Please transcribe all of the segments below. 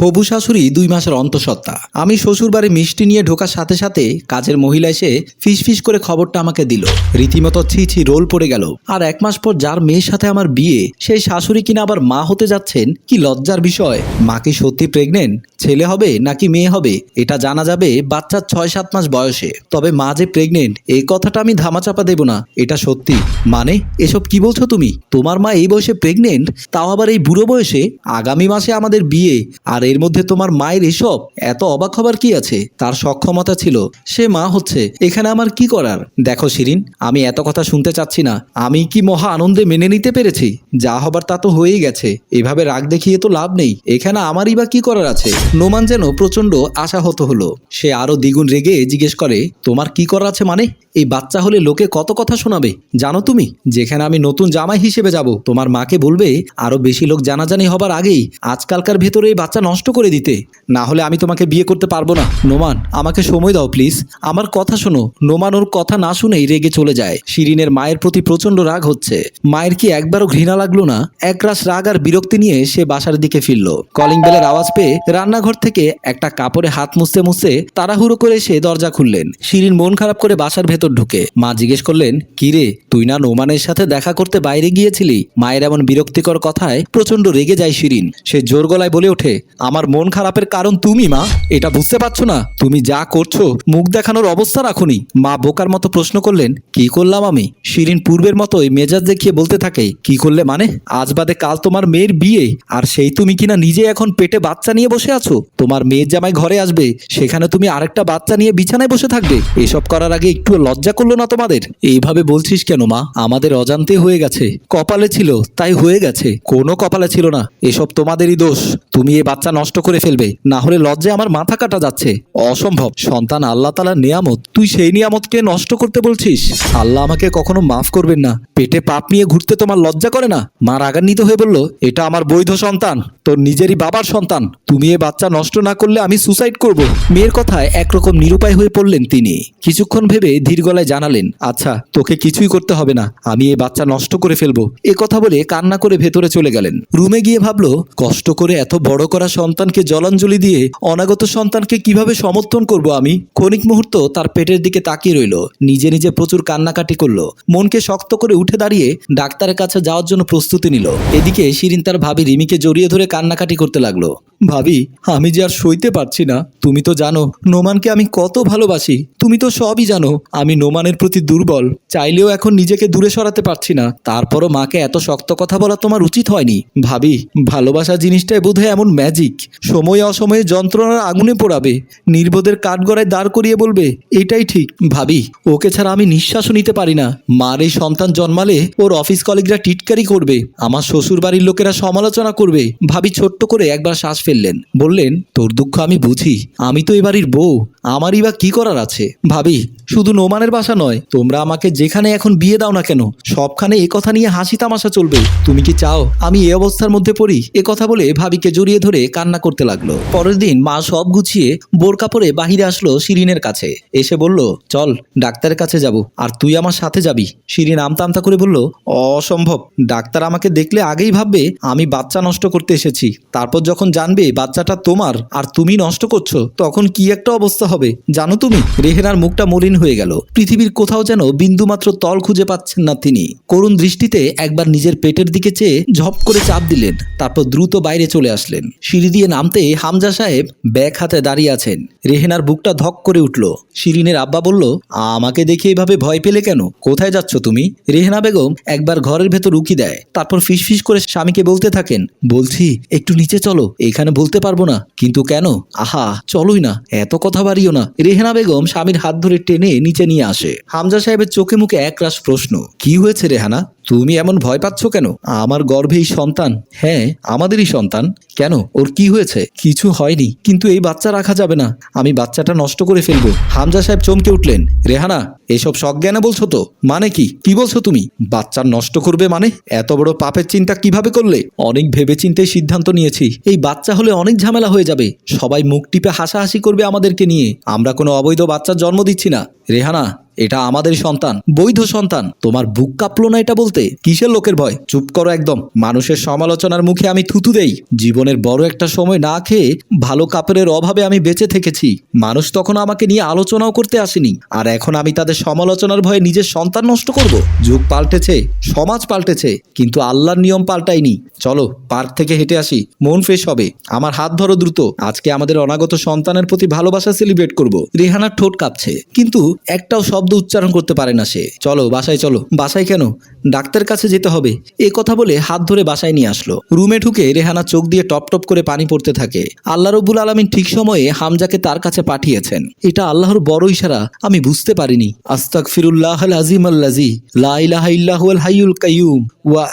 হবু শাশুড়ি দুই মাসের অন্তঃসত্ত্বা। আমি শ্বশুর বাড়ি মিষ্টি নিয়ে ঢোকার সাথে সাথে কাজের মহিলা এসে ফিস করে খবরটা আমাকে দিল। রীতিমতো ছি ছি রোল পড়ে গেল। আর এক মাস পর যার মেয়ের সাথে আমার বিয়ে, সেই শাশুড়ি কিনা আবার মা হতে যাচ্ছেন, কি লজ্জার বিষয়। মা কি সত্যি প্রেগনেন্ট ছেলে হবে নাকি মেয়ে হবে? এটা জানা যাবে বাচ্চার ছয় সাত মাস বয়সে। তবে মা যে প্রেগনেন্ট এই কথাটা আমি ধামাচাপা দেব না। এটা সত্যি। মানে এসব কি বলছো তুমি? তোমার মা এই বয়সে প্রেগনেন্ট তাও আবার এই বুড়ো বয়সে? আগামী মাসে আমাদের বিয়ে। আর এর মধ্যে তোমার মায়ের এসব? এত অবাক হবার কি আছে? তার সক্ষমতা ছিল। সে মা হচ্ছে। এখানে আমার কি করার? দেখো শিরিন, আমি এত কথা শুনতে চাচ্ছি না। আমি কি মহা আনন্দে মেনে নিতে পেরেছি? যা হবার তা তো হয়েই গেছে। এভাবে রাগ দেখিয়ে তো লাভ নেই। এখানে আমারই বা কি করার আছে? নোমান যেন প্রচণ্ড আশাহত হলো। সে আরও দ্বিগুণ রেগে জিজ্ঞেস করে, তোমার কি করার আছে মানে? এই বাচ্চা হলে লোকে কত কথা শোনাবে? জানো তুমি? যেখানে আমি নতুন জামাই হিসেবে যাব। তোমার মাকে বলবে, আরও বেশি লোক জানাজানি হবার আগেই আজকালকার ভেতরে এই বাচ্চা নষ্ট করে দিতে। না হলে আমি তোমাকে বিয়ে করতে পারব না। নোমান, আমাকে সময় দাও, প্লিজ। আমার কথা শোনো। নোমান ওর কথা না শুনেই রেগে চলে যায়। শিরিনের মায়ের প্রতি প্রচণ্ড রাগ হচ্ছে। মায়ের কি একবারও ঘৃণা লাগল না? একরাশ রাগ আর বিরক্তি নিয়ে সে বাসার দিকে ফিরল। কলিং বেলের আওয়াজ পেয়ে রান্নাঘর থেকে একটা কাপড়ে হাত মুছতে মুছতে তাড়াহুড়ো করে সে দরজা খুললেন। শিরিন মন খারাপ করে বাসার ভেতর ঢুকে। মা জিজ্ঞেস করলেন, কি রে, তুই না নোমানের সাথে দেখা করতে বাইরে গিয়েছিলি? মায়ের এমন বিরক্তিকর কথায় প্রচণ্ড রেগে যায় শিরিন। সে জোর গলায় বলে ওঠে আমার মন খারাপের কারণ তুমি, মা। এটা বুঝতে পারছ না? তুমি যা করছ, মুখ দেখানোর অবস্থা রাখুনি। মা বোকার মতো প্রশ্ন করলেন, কি করলাম আমি? শিরিন পূর্বের মতোই মেজাজ দেখিয়ে বলতে থাকে, কি করলে মানে? আজ বাদে কাল তোমার মেয়ের বিয়ে। আর সেই তুমি কিনা নিজে এখন পেটে বাচ্চা নিয়ে বসে আছো? তোমার মেয়ের জামাই ঘরে আসবে। সেখানে তুমি আরেকটা বাচ্চা নিয়ে বিছানায় বসে থাকবে। এসব করার আগে একটু লজ্জা করল না তোমাদের? এইভাবে বলছিস কেন, মা? আমাদের অজান্তে হয়ে গেছে। কপালে ছিল, তাই হয়ে গেছে। কোনো কপালে ছিল না। এসব তোমাদেরই দোষ। তুমি এ বাচ্চা নষ্ট করে ফেলবে, না হলে লজ্জায় আমার মাথা কাটা যাচ্ছে। অসম্ভব। সন্তান আল্লাহ তালার নিয়ামত। তুই সেই নিয়ামতকে নষ্ট করতে বলছিস? আল্লাহ আমাকে কখনো মাফ করবেন না। পেটে পাপ নিয়ে ঘুরতে তোমার লজ্জা করে না? মা রাগান্বিত হয়ে বলল, এটা আমার বৈধ সন্তান। তোর নিজেরই বাবার সন্তান। তুমি এ বাচ্চা নষ্ট না করলে আমি সুসাইড করব। মেয়ের কথায় একরকম নিরুপায় হয়ে পড়লেন তিনি। কিছুক্ষণ ভেবে ধীর গলায় জানালেন আচ্ছা তোকে কিছুই করতে হবে না। আমি এ বাচ্চা নষ্ট করে ফেলব। এ কথা বলে কান্না করে ভেতরে চলে গেলেন। রুমে গিয়ে ভাবলো, কষ্ট করে এত বড় করা সন্তানকে জলাঞ্জলি দিয়ে অনাগত সন্তানকে কীভাবে সমর্থন করব আমি? ক্ষণিক মুহূর্ত তার পেটের দিকে তাকিয়ে রইল। নিজে নিজে প্রচুর কান্নাকাটি করল। মনকে শক্ত করে উঠে দাঁড়িয়ে ডাক্তারের কাছে যাওয়ার জন্য প্রস্তুতি নিল। এদিকে শিরিন তার ভাবি রিমিকে জড়িয়ে ধরে কান্নাকাটি করতে লাগল। ভাবি, আমি যে আর সইতে পারছি না, তুমি তো জানো, নোমানকে আমি কত ভালোবাসি। তুমি তো সবই জানো, আমি নোমানের প্রতি দুর্বল, চাইলেও এখন নিজেকে দূরে সরাতে পারছি না। তারপরও মাকে এত শক্ত কথা বলা তোমার উচিত হয়নি। ভাবি, ভালোবাসা জিনিসটাই বোধহয় এমন ম্যাজিক সময়ে অসময়ে যন্ত্রণার আগুনে পোড়াবে। নির্বোধের কাঠগড়ায় দাঁড় করিয়ে বলবে, এটাই ঠিক, ভাবি, ওকে ছাড়া আমি নিঃশ্বাসও নিতে পারি না। মার এই সন্তান জন্মালে ওর অফিস কলিগরা টিটকারি করবে, আমার শ্বশুর বাড়ির লোকেরা সমালোচনা করবে। ভাবি ছোট্ট করে একবার শ্বাস ফেললেন, বললেন, তোর দুঃখ আমি বুঝি, আমি তো এ বাড়ির বউ, আমারই বা কি করার আছে? ভাবি শুধু নোমানের বাসা নয়, তোমরা আমাকে যেখানে এখন বিয়ে দাও না কেন, সবখানে এ কথা নিয়ে হাসি তামাশা চলবে। তুমি কি চাও আমি এ অবস্থার মধ্যে পড়ি? এ কথা বলে ভাবিকে জড়িয়ে ধরে কান্না করতে লাগল। পরের দিন মা সব গুছিয়ে বোরকা পরে বাহিরে আসলো শিরিনের কাছে। এসে বলল, চল, ডাক্তারের কাছে যাব। আর তুই আমার সাথে যাবি? শিরিন আমতা আমতা করে বলল, অসম্ভব। ডাক্তার আমাকে দেখলে আগেই ভাববে আমি বাচ্চা নষ্ট করতে এসেছি। তারপর যখন জানবে বাচ্চাটা তোমার আর তুমি নষ্ট করছ, তখন কি একটা অবস্থা হবে? জানো তুমি, রেহেনার মুখটা মলিন হয়ে গেল। পৃথিবীর কোথাও যেন বিন্দুমাত্র তল খুঁজে পাচ্ছেন না তিনি। করুণ দৃষ্টিতে একবার নিজের পেটের দিকে চেয়ে ঝপ করে চাপ দিলেন, তারপর দ্রুত বাইরে চলে আসলেন। সিঁড়ি দিয়ে নামতে হামজা সাহেব ব্যাগ হাতে দাঁড়িয়ে আছেন। রেহেনার বুকটা ধক করে উঠল। শিরিনের আব্বা বলল, আমাকে দেখে এভাবে ভয় পেলে কেন? কোথায় যাচ্ছ তুমি? রেহেনা বেগম একবার ঘরের ভেতর উকি দেয়, তারপর ফিসফিস করে স্বামীকে বলতে থাকেন, বলছি, একটু নিচে চলো, এখানে বলতে পারব না, কিন্তু কেন? আহা, চলোই না, এত কথা বাড়িও না। রেহেনা বেগম স্বামীর হাত ধরে টেনে নিচে নিয়ে আসে। হামজা সাহেবের চোখে মুখে একরাশ প্রশ্ন কি হয়েছে রেহানা তুমি এমন ভয় পাচ্ছ কেন? আমার গর্ভেই সন্তান। হ্যাঁ আমাদেরই সন্তান। কেন? ওর কি হয়েছে? কিছু হয়নি। কিন্তু এই বাচ্চা রাখা যাবে না। আমি বাচ্চাটা নষ্ট করে ফেলব। হামজা সাহেব চমকে উঠলেন। রেহানা, এসব সজ্ঞানে বলছো তো? মানে কি? কি বলছো তুমি? বাচ্চা নষ্ট করবে মানে? এত বড় পাপের চিন্তা কীভাবে করলে? অনেক ভেবে চিন্তে সিদ্ধান্ত নিয়েছি। এই বাচ্চা হলে অনেক ঝামেলা হয়ে যাবে। সবাই মুখ টিপে হাসাহাসি করবে আমাদেরকে নিয়ে। আমরা কোনো অবৈধ বাচ্চার জন্ম দিচ্ছি না। রেহানা এটা আমাদের সন্তান, বৈধ সন্তান। তোমার বুক কাঁপলো না এটা বলতে? কিসের লোকের ভয়? চুপ করো একদম। মানুষের সমালোচনার মুখে আমি থুতু দেই। জীবনের বড় একটা সময় না খেয়ে ভালো কাপড়ের অভাবে আমি বেঁচে থেকেছি। মানুষ তখন আমাকে নিয়ে আলোচনাও করতে আসেনি। আর এখন আমি তাদের সমালোচনার ভয়ে নিজের সন্তান নষ্ট করব। যুগ পাল্টেছে, সমাজ পাল্টেছে, কিন্তু আল্লাহর নিয়ম পাল্টায়নি। চলো, পার্ক থেকে হেঁটে আসি। মন ফ্রেশ হবে। আমার হাত ধরো দ্রুত। আজকে আমাদের অনাগত সন্তানের প্রতি ভালোবাসা সেলিব্রেট করব। রেহানার ঠোঁট কাঁপছে। কিন্তু একটাও শব্দ উচ্চারণ করতে পারে না সে। চলো, বাসায় চলো। বাসায় কেন? ডাক্তার কাছে যেতে হবে। এ কথা বলে হাত ধরে বাসায় নিয়ে আসলো। রুমে ঢুকে রেহানা চোখ দিয়ে টপ টপ করে পানি পড়তে থাকে। আল্লাহ রব্বুল আলমিন ঠিক সময়ে হামজাকে তার কাছে পাঠিয়েছেন। এটা আল্লাহর বড় ইশারা, আমি বুঝতে পারিনি। আস্তাক ফিরুল্লাহ আজিম আল্লাজি লা হাইউল কাইয়ুম। ওয়া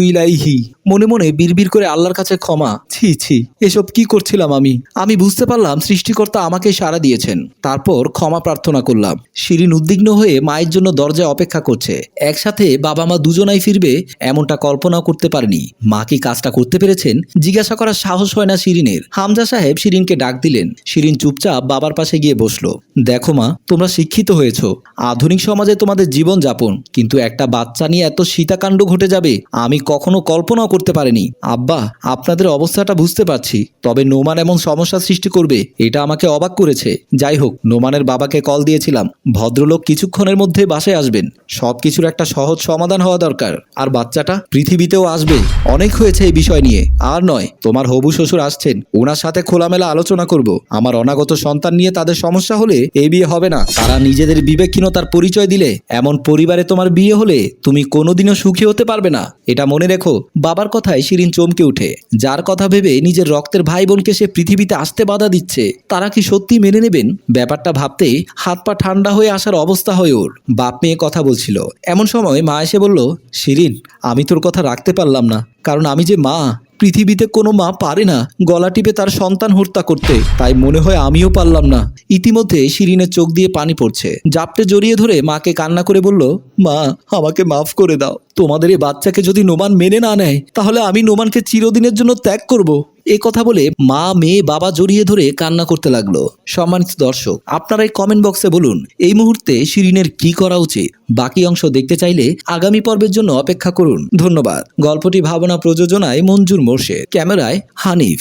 ইলাইহি। মনে মনে বিড়বিড় করে আল্লাহর কাছে ক্ষমা। ছি ছি, এসব কি করছিলাম আমি? আমি বুঝতে পারলাম সৃষ্টিকর্তা আমাকে সাড়া দিয়েছেন। তারপর ক্ষমা প্রার্থনা করলাম। শিরিন উদ্বিগ্ন হয়ে মায়ের জন্য দরজায় অপেক্ষা করছে। একসাথে বাবা মা দুজনাই ফিরবে, এমনটা কল্পনাও করতে পারেনি। মা কি কাজটা করতে পেরেছেন? জিজ্ঞাসা করার সাহস হয় না শিরিনের। হামজা সাহেব শিরিনকে ডাক দিলেন। শিরিন চুপচাপ বাবার পাশে গিয়ে বসল। দেখো মা, তোমরা শিক্ষিত হয়েছো। আধুনিক সমাজে তোমাদের জীবন যাপন কিন্তু একটা বাচ্চা নিয়ে এত সীতাকাণ্ড ঘটে যাবে আমি কখনো কল্পনাও করতে পারিনি। আব্বা, আপনাদের অবস্থাটা বুঝতে পারছি, তবে নোমান এমন সমস্যা সৃষ্টি করবে, এটা আমাকে অবাক করেছে। যাই হোক, নোমানের বাবাকে কল দিয়েছিলাম। ভদ্রলোক কিছুক্ষণের মধ্যে বাসায় আসবেন। সবকিছুর একটা সহজ সমাধান হওয়া দরকার। আর বাচ্চাটা? পৃথিবীতেও আসবে। অনেক হয়েছে এই বিষয় নিয়ে। আর নয়, তোমার হবু শ্বশুর আসছেন। ওনার সাথে খোলামেলা আলোচনা করব। আমার অনাগত সন্তান নিয়ে তাদের সমস্যা হলে এই বিয়ে হবে না। তারা নিজেদের বিবেকহীনতার পরিচয় দিলে, এমন পরিবারে তোমার বিয়ে হলে তুমি কোনোদিনও সুখী হতে পারবে না। এটা মনে রেখো, বাবার কথায় শিরিন চমকে উঠে যার কথা ভেবে নিজের রক্তের ভাই বোনকে সে পৃথিবীতে আসতে বাধা দিচ্ছে, তারা কি সত্যি মেনে নেবেন? ব্যাপারটা ভাবতেই হাত পা ঠান্ডা হয়ে আসার অবস্থা হয় ওর। বাপ মেয়ে কথা বলছিল। এমন সময় মা এসে বলল, শিরিন, আমি তোর কথা রাখতে পারলাম না। কারণ আমি যে মা পৃথিবীতে কোনো মা পারে না। গলা টিপে তার সন্তান হত্যা করতে। তাই মনে হয় আমিও পারলাম না। ইতিমধ্যে শিরিনের চোখ দিয়ে পানি পড়ছে। জাপটে জড়িয়ে ধরে মাকে কান্না করে বলল, মা, আমাকে মাফ করে দাও। তোমাদের এই বাচ্চাকে যদি নোমান মেনে না নেয়, তাহলে আমি নোমানকে চিরদিনের জন্য ত্যাগ করব। এ কথা বলে মা, মেয়ে, বাবা জড়িয়ে ধরে কান্না করতে লাগল। সম্মানিত দর্শক, আপনারা এই কমেন্ট বক্সে বলুন, এই মুহূর্তে শিরিনের কি করা উচিত? বাকি অংশ দেখতে চাইলে আগামী পর্বের জন্য অপেক্ষা করুন। ধন্যবাদ। গল্পটি ভাবনা প্রযোজনায় মঞ্জুর মোর্শেদ। ক্যামেরায় হানিফ।